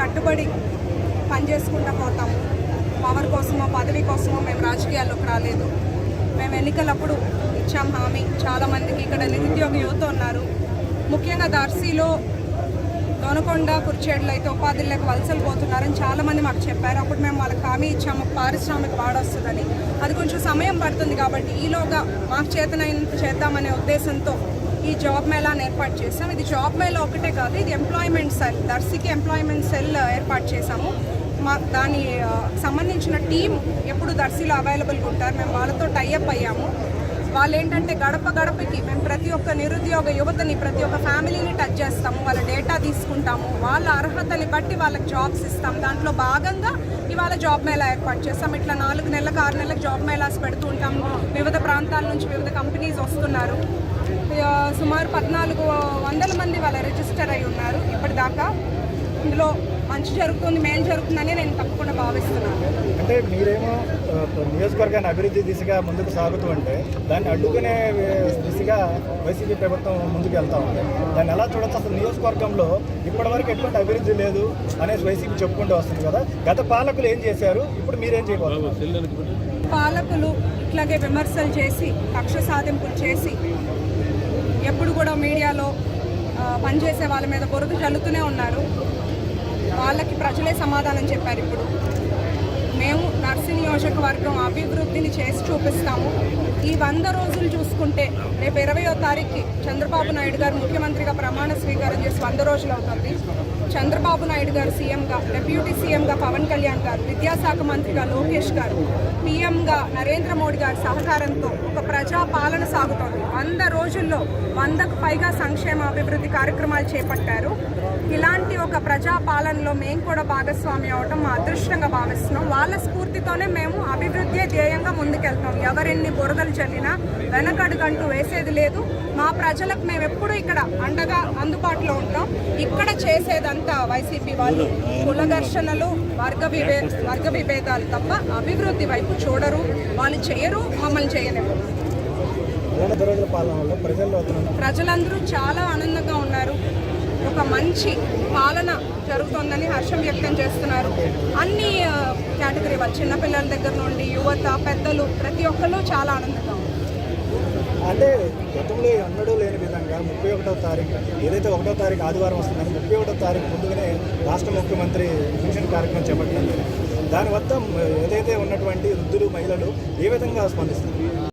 కట్టుబడి పనిచేసుకుంటూ పోతాము. పవర్ కోసమో పదవి కోసమో మేము రాజకీయాల్లోకి రాలేదు. మేము ఎన్నికలప్పుడు ఇచ్చాం హామీ. చాలామందికి ఇక్కడ నిరుద్యోగ యువత ఉన్నారు. ముఖ్యంగా దర్శీలో దొనకొండ కుర్చేడులో అయితే ఉపాధులకు వలసలు పోతున్నారని చాలామంది మాకు చెప్పారు. అప్పుడు మేము వాళ్ళకి హామీ ఇచ్చాము పారిశ్రామిక వాడొస్తుందని అది కొంచెం సమయం పడుతుంది కాబట్టి ఈలోగా మాకు చేతనైనంత చేద్దామనే ఉద్దేశంతో ఈ జాబ్ మేళాను ఏర్పాటు చేసాం ఇది జాబ్ మేళా ఒకటే కాదు ఇది ఎంప్లాయ్మెంట్ సెల్ దర్శికి ఎంప్లాయ్మెంట్ సెల్ ఏర్పాటు చేసాము మా దాని సంబంధించిన టీం ఎప్పుడు దర్శిలో అవైలబుల్గా ఉంటారు. మేము వాళ్ళతో టైఅప్ అయ్యాము. వాళ్ళు ఏంటంటే గడప గడపకి మేము ప్రతి ఒక్క నిరుద్యోగ యువతని ప్రతి ఒక్క ఫ్యామిలీని టచ్ చేస్తాము. వాళ్ళ డేటా తీసుకుంటాము. వాళ్ళ అర్హతని బట్టి వాళ్ళకి జాబ్స్ ఇస్తాం. దాంట్లో భాగంగా ఇవాళ జాబ్ మేళా ఏర్పాటు చేస్తాం ఇట్లా నాలుగు నెలలకు ఆరు నెలలకు జాబ్ మేళాస్ పెడుతూ ఉంటాం? వివిధ ప్రాంతాల నుంచి వివిధ కంపెనీస్ వస్తున్నారు. సుమారు పద్నాలుగు వందల మంది వాళ్ళ రిజిస్టర్ అయి ఉన్నారు ఇప్పటిదాకా. ఇందులో మంచి జరుగుతుంది మేలు జరుగుతుందని నేను తప్పకుండా భావిస్తున్నాను. అంటే మీరేమో నియోజకవర్గాన్ని అభివృద్ధి దిశగా ముందుకు సాగుతూ ఉంటే దాన్ని అడ్డుకునే దిశగా వైసీపీ ప్రభుత్వం ముందుకు వెళ్తా ఉంది. దాన్ని ఎలా చూడొచ్చు? అసలు నియోజకవర్గంలో ఇప్పటివరకు ఎటువంటి అభివృద్ధి లేదు అనేసి వైసీపీ చెప్పుకుంటూ వస్తుంది కదా. గత పాలకులు ఏం చేశారు? ఇప్పుడు మీరేం చేయబోతున్నారు? పాలకులు ఇట్లాగే విమర్శలు చేసి కక్ష సాధింపులు చేసి ఎప్పుడు కూడా మీడియాలో పనిచేసే వాళ్ళ మీద బురద చల్లుతూనే ఉన్నారు. వాళ్ళకి ప్రజలే సమాధానం చెప్పారు ఇప్పుడు. మేము నర్సింగ్ నియోజకవర్గం అభివృద్ధిని చేసి చూపిస్తాము. ఈ వంద రోజులు చూసుకుంటే రేపు ఇరవయో తారీఖుకి చంద్రబాబు నాయుడు గారు ముఖ్యమంత్రిగా ప్రమాణ స్వీకారం చేసి వంద రోజులు అవుతుంది. చంద్రబాబు నాయుడు గారు సీఎంగా డిప్యూటీ సీఎంగా పవన్ కళ్యాణ్ గారు విద్యాశాఖ మంత్రిగా లోకేష్ గారు పీఎంగా నరేంద్ర మోడీ గారి సహకారంతో ఒక ప్రజా పాలన సాగుతోంది. వంద రోజుల్లో వందకు పైగా సంక్షేమ అభివృద్ధి కార్యక్రమాలు చేపట్టారు. ఒక ప్రజా పాలనలో మేము కూడా భాగస్వామి అవటం మా అదృష్టంగా భావిస్తున్నాం. వాళ్ళ స్ఫూర్తితోనే మేము అభివృద్ధి ధ్యేయంగా ముందుకెళ్తాం. ఎవరెన్ని బురదలు చల్లినా వెనకడుగంటూ వేసేది లేదు. మా ప్రజలకు మేము ఎప్పుడూ ఇక్కడ అండగా అందుబాటులో ఉంటాం. ఇక్కడ చేసేదంతా వైసీపీ వాళ్ళు. కుల ఘర్షణలు వర్గ విభే వర్గ విభేదాలు తప్ప అభివృద్ధి వైపు చూడరు. వాళ్ళు చేయరు మమ్మల్ని అవుతున్న ప్రజలందరూ చాలా ఆనందంగా ఉన్నారు. ఒక మంచి పాలన జరుగుతోందని హర్షం వ్యక్తం చేస్తున్నారు. అన్ని కేటగిరీ వాళ్ళు చిన్నపిల్లల దగ్గర నుండి యువత పెద్దలు ప్రతి ఒక్కళ్ళు చాలా ఆనందంగా అంటే గతంలో ఎన్నడూ లేని విధంగా ముప్పై ఒకటో తారీఖు ఏదైతే ఒకటో తారీఖు ఆదివారం వస్తుందని ముప్పై ఒకటో తారీఖు ముందుగానే రాష్ట్ర ముఖ్యమంత్రి పెన్షన్ కార్యక్రమం చేపట్టడం దాని వద్ద ఏదైతే ఉన్నటువంటి వృద్ధులు మహిళలు ఏ విధంగా స్పందిస్తారు